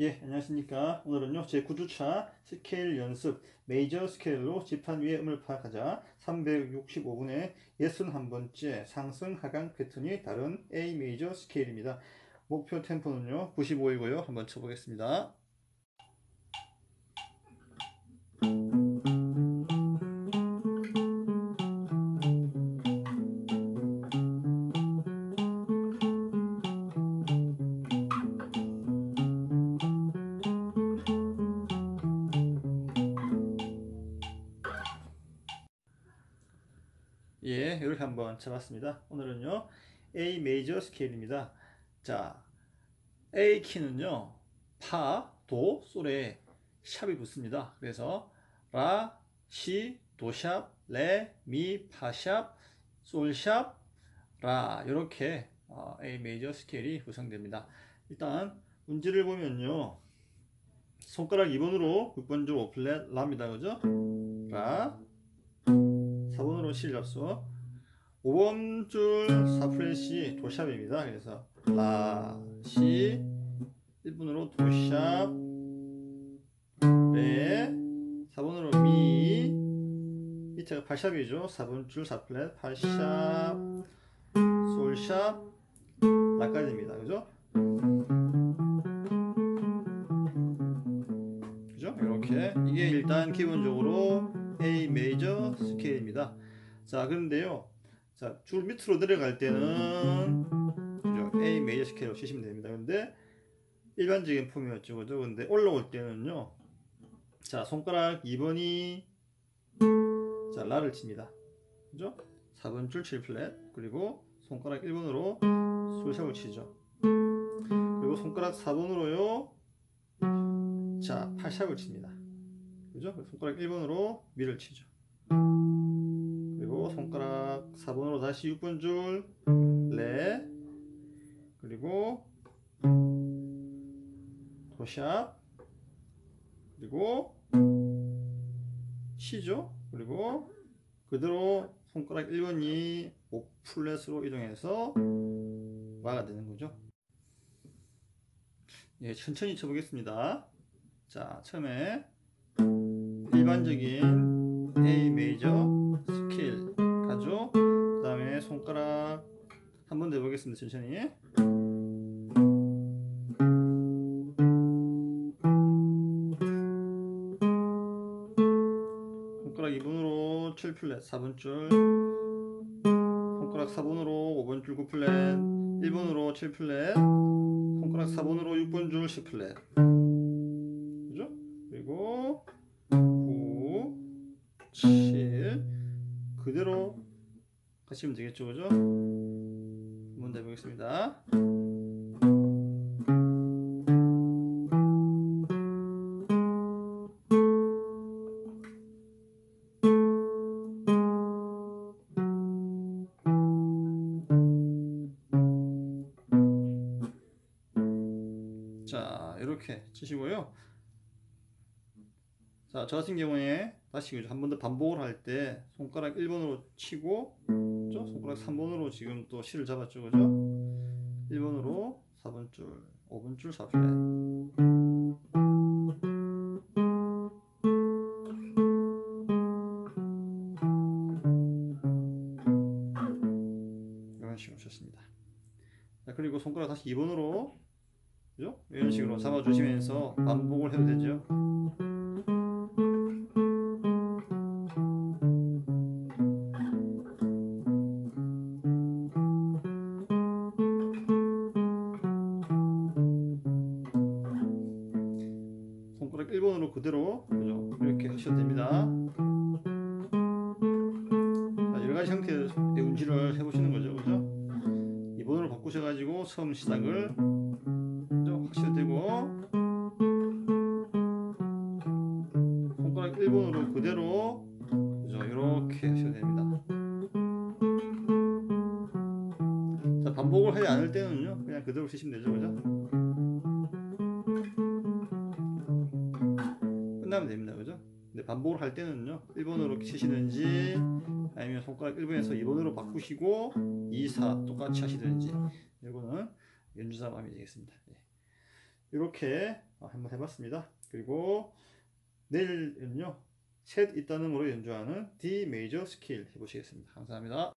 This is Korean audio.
예, 안녕하십니까. 오늘은요, 제 9주차 스케일 연습, 메이저 스케일로 지판 위의 음을 파악하자 365분의 61번째 상승 하강 패턴이 다른 A 메이저 스케일입니다. 목표 템포는요, 95이고요. 한번 쳐보겠습니다. 예, 이렇게 한번 쳐봤습니다. 오늘은요, A 메이저 스케일입니다. 자, A 키는요, 파, 도, 솔에 샵이 붙습니다. 그래서 라, 시, 도샵, 레, 미, 파샵, 솔샵, 라 이렇게 어, A 메이저 스케일이 구성됩니다. 일단 문제를 보면요. 손가락 2번으로 6번 줄 5플랫 라입니다. 그죠? 라 4번으로 실 잡수 5번 줄 4플랫이 도샵입니다. 그래서 라, 시 1번으로 도샵 레 4번으로 미 밑에가 8샵이죠. 4번 줄 4플랫 8샵 솔샵 라까지입니다. 그죠? 그죠? 이렇게 이게 일단 기본적으로 A 메이저 스케일입니다. 자, 그런데요. 자, 줄 밑으로 내려갈 때는? A 메이저 스케일로 치시면 됩니다. 근데 일반적인 폼이었죠. 그죠? 근데 올라올 때는요. 자, 손가락 2번이 자, 라를 칩니다. 그죠? 4번 줄 7플랫 그리고 손가락 1번으로 솔샵을 치죠. 그리고 손가락 4번으로요. 자, 8샵을 칩니다. 그죠? 손가락 1번으로 미를 치죠. 다시 6번 줄 레. 그리고 도샵. 그리고 시죠. 그리고 그대로 손가락 1번이 5플랫으로 이동해서 와가 되는 거죠. 예, 천천히 쳐보겠습니다. 자, 처음에 일반적인 A 메이저 손가락 한 번 더 해보겠습니다. 천천히. 손가락 2번으로 7플랫 4번 줄 손가락 4번으로 5번 줄 9플랫 1번으로 7플랫 손가락 4번으로 6번 줄 10플랫 하시면 되겠죠 그죠? 한번 더 해보겠습니다 자 이렇게 치시고요 자 저 같은 경우에 다시 한 번 더 반복을 할 때 손가락 1번으로 치고 그죠? 손가락 3번으로 지금 또 실을 잡았죠 그죠 1번으로 4번 줄 5번 줄 4플랫 이런 식으로 쳤습니다 자 그리고 손가락 다시 2번으로 그죠? 이런 식으로 잡아주시면서 반복을 해도 되죠. 여러 가지 형태의 운지를 해보시는 거죠, 그죠? 2번으로 바꾸셔가지고 처음 시작을 하셔도 되고 손가락 1번으로 그대로 그죠? 이렇게 하셔도 됩니다. 자 반복을 하지 않을 때는요 그냥 그대로 치시면 되죠. 그죠? 끝나면 됩니다 근데 반복을 할 때는요 1번으로 치시든지 아니면 손가락 1번에서 2번으로 바꾸시고 2, 4 똑같이 하시든지 이거는 연주사 마음이 되겠습니다 예. 이렇게 어, 한번 해봤습니다. 그리고 내일은요 셋 있다는 으로 연주하는 D 메이저 스케일 해보시겠습니다. 감사합니다.